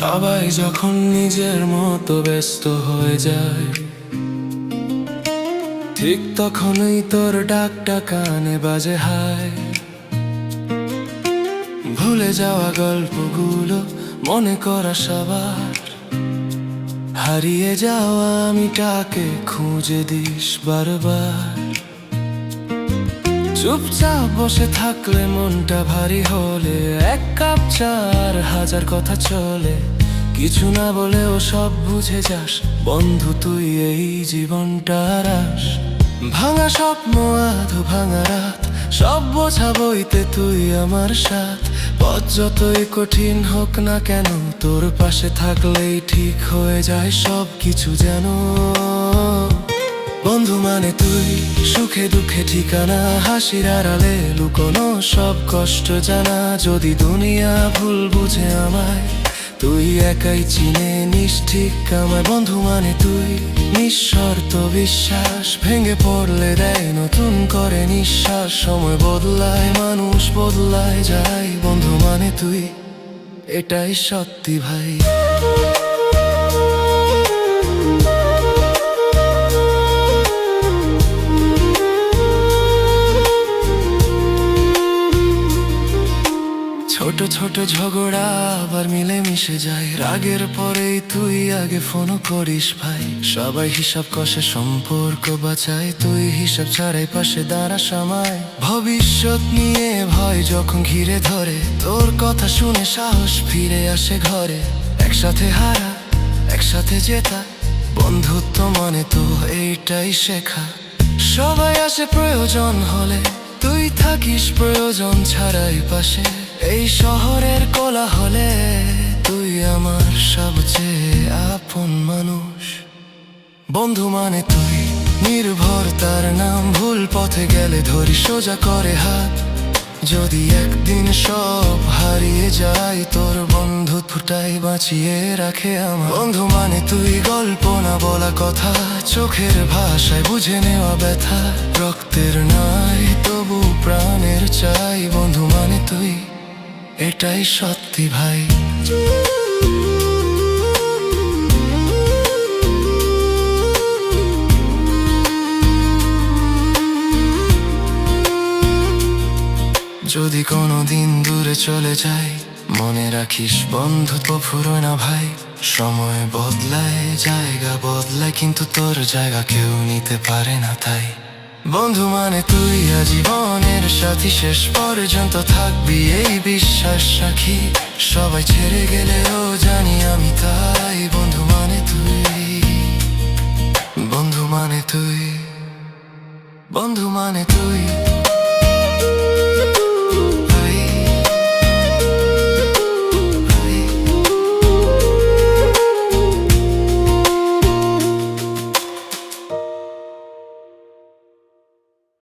সবাই যখন নিজের মতো ব্যস্ত হয়ে যায়, ঠিক তখনই তোর ডাকটা কানে বাজে হায়। ভুলে যাওয়া গল্পগুলো মনে করা সবার। হারিয়ে যাওয়া আমিটাকে খুঁজে দিস বারবার। চুপচাপ বসে থাকলে মনটা ভারী হলে, এক কাপ চার হাজার কথা চলে। কিছু না বলেও সব বুঝে যাস, বন্ধু তুই এই জীবনটা রাস। ভাঙা স্বপ্ন, আধু ভাঙা রাত, সব বোঝা বইতে তুই আমার সাথ। পথ যতই কঠিন হোক না কেন, তোর পাশে থাকলেই ঠিক হয়ে যায় সব কিছু যেন। বন্ধু মানে তুই। সুখে দুঃখে ঠিকানা, হাসির আড়ালে লুকোনো সব কষ্ট জানা। যদি দুনিয়া ভুল বুঝে আমায়, তুই একাই চিনে নিস ঠিক আমায়। বন্ধু মানে তুই, নিঃশর্ত বিশ্বাস ভেঙে পড়লে দেয়, নতুন করে নিঃশ্বাস। সময় বদলায়, মানুষ বদলায় যায়। বন্ধু মানে তুই, এটাই সত্যি ভাই। ছোট ঝগড়া আবার মিলে মিশে যায়। রাগের পরেই তুই আগে ফোন করিস ভাই। সবাই হিসাব কষে সম্পর্ক বাঁচায় তুই হিসাব ছাড়াই পাশে দাঁড়া সময়। ভবিষ্যৎ নিয়ে ভয় যখন ঘিরে ধরে। তোর কথা শুনে সাহস ফিরে আসে ঘরে। একসাথে হারা, একসাথে জেতা। বন্ধুত্ব মানে তো এইটাই শেখা। সবাই আসে প্রয়োজন হলে। তুই থাকিস প্রয়োজন ছাড়াই পাশে। এই শহরের কোলা হলে তুই আমার সবচেয়ে আপন মানুষ। বন্ধু মানে তুই, নির্ভর তার নাম। ভুল পথে গেলে ধরি সোজা করে হাত। যদি একদিন সব হারিয়ে যায়, তোর বন্ধু ফুটাই বাঁচিয়ে রাখে আমার। বন্ধু মানে তুই, গল্প না বলা কথা। চোখের ভাষায় বুঝে নেওয়া ব্যথা। রক্তের নাই, তবু প্রাণের চাই। বন্ধু মানে তুই এটাই সত্যি ভাই। যদি কোনো দিন দূরে চলে যাই, মনে রাখিস বন্ধুত্ব ফুরোয় না ভাই। সময় বদলায়, জায়গা বদলায়, কিন্তু তোর জায়গা কেউ নিতে পারে না তাই। বন্ধু মানে তুই, আজীবনের সাথী, শেষ পর্যন্ত থাকবি এই বিশ্বাস রাখি সবাই ছেড়ে গেলেও জানি আমি তাই